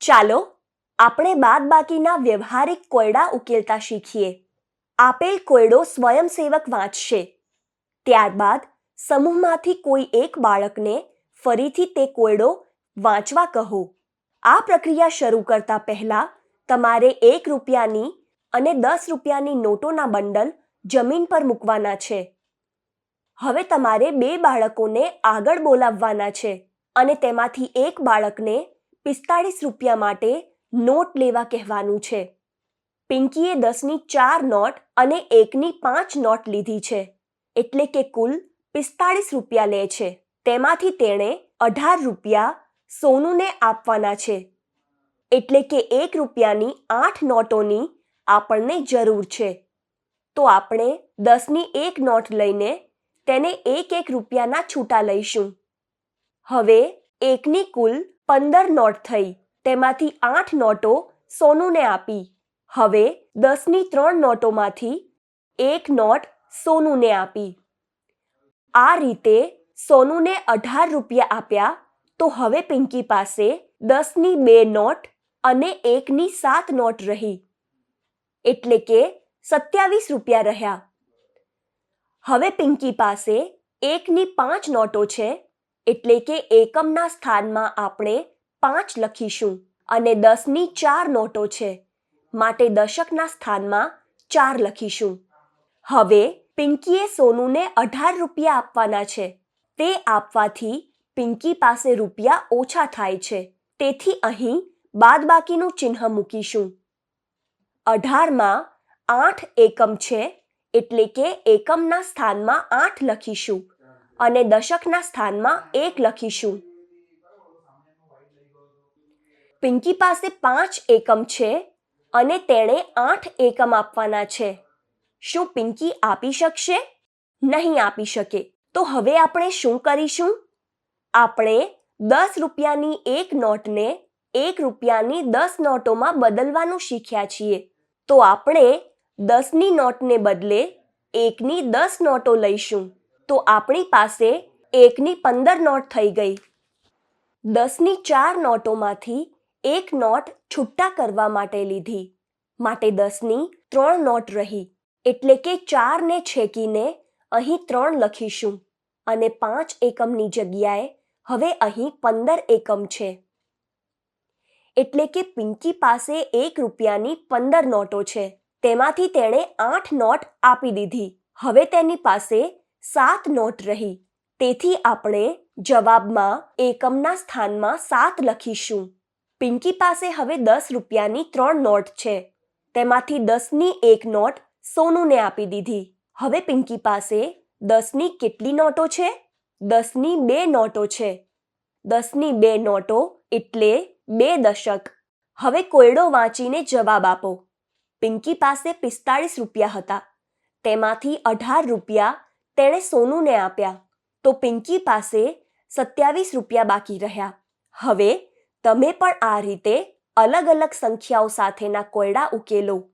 ચાલો આપણે બાદબાકીના વ્યવહારિક કોયડા ઉકેલતા શીખીએ. આપેલ કોયડો સ્વયંસેવક વાંચશે. ત્યારબાદ સમૂહમાંથી કોઈ એક બાળકને ફરીથી તે કોયડો વાંચવા કહો. આ પ્રક્રિયા શરૂ કરતા પહેલા તમારે એક રૂપિયાની અને દસ રૂપિયાની નોટોના બંડલ જમીન પર મૂકવાના છે. હવે તમારે બે બાળકોને આગળ બોલાવવાના છે અને તેમાંથી એક બાળકને પિસ્તાળીસ રૂપિયા માટે નોટ લેવા કહેવાનું છે. પિંકીએ દસની ચાર નોટ અને એકની પાંચ નોટ લીધી છે. એટલે કે કુલ પિસ્તાળીસ રૂપિયા લે છે. તેમાંથી તેણે અઢાર રૂપિયા સોનુને આપવાના છે. એટલે કે એક રૂપિયાની આઠ નોટોની આપણને જરૂર છે. તો આપણે દસની એક નોટ લઈને તેને એક એક રૂપિયાના છૂટા લઈશું. હવે એકની કુલ પંદર નોટ થઈ. તેમાંથી આઠ નોટો સોનુને આપી. હવે દસની ત્રણ નોટોમાંથી એક નોટ સોનુને આપી. આ રીતે સોનુને અઢાર રૂપિયા આપ્યા તો હવે પિંકી પાસે દસની બે નોટ અને એકની સાત નોટ રહી. એટલે કે સત્યાવીસ રૂપિયા રહ્યા. હવે પિંકી પાસે એકની પાંચ નોટો છે એટલે કે એકમના સ્થાનમાં આપણે પાંચ લખીશું અને દસની ચાર નોટો છે. માટે દશકના સ્થાનમાં ચાર લખીશું. હવે પિંકીએ સોનુને અઢાર રૂપિયા આપવાના છે. તે આપવાથી પિંકી પાસે રૂપિયા ઓછા થાય છે. તેથી અહીં બાદબાકીનું ચિહ્ન મૂકીશું. અઢારમાં આઠ એકમ છે, એટલે કે એકમના સ્થાનમાં આઠ લખીશું. અને દશકના સ્થાનમાં એક લખીશું. પિંકી પાસે પાંચ એકમ છે અને તેણે આઠ એકમ આપવાના છે. શું પિંકી આપી શકશે? નહીં આપી શકે. તો હવે આપણે શું કરીશું? આપણે દસ રૂપિયાની એક નોટને એક રૂપિયાની દસ નોટોમાં બદલવાનું શીખ્યા છીએ. તો આપણે દસની નોટને બદલે એકની દસ નોટો લઈશું. તો આપણી પાસે એકની પંદર નોટ થઈ ગઈ. દસની ચાર નોટોમાંથી એક નોટ છૂટા કરવા માટે લીધી. માટે દસની ત્રણ નોટ રહી. એટલે કે ચારને છેકીને અહીં ત્રણ લખીશું. અને પાંચ એકમની જગ્યાએ હવે અહીં પંદર એકમ છે. એટલે કે પિંકી પાસે એક રૂપિયાની પંદર નોટો છે. તેમાંથી તેણે આઠ નોટ આપી દીધી. હવે તેની પાસે સાત નોટ રહી. તેથી આપણે જવાબમાં એકમના સ્થાનમાં સાત લખીશું. પિંકી પાસે હવે દસ રૂપિયાની ત્રણ નોટ છે. તેમાંથી દસની એક નોટ સોનુને આપી દીધી. હવે પિંકી પાસે દસની કેટલી નોટો છે? દસની બે નોટો છે. દસની બે નોટો એટલે બે દશક. હવે કોયડો વાંચીને જવાબ આપો. પિંકી પાસે પિસ્તાળીસ રૂપિયા હતા. તેમાંથી અઢાર રૂપિયા તેણે સોનુને આપ્યા. તો પિંકી પાસે સત્યાવીસ રૂપિયા બાકી રહ્યા. હવે તમે પણ આ રીતે અલગ અલગ સંખ્યાઓ સાથેના કોયડા ઉકેલો.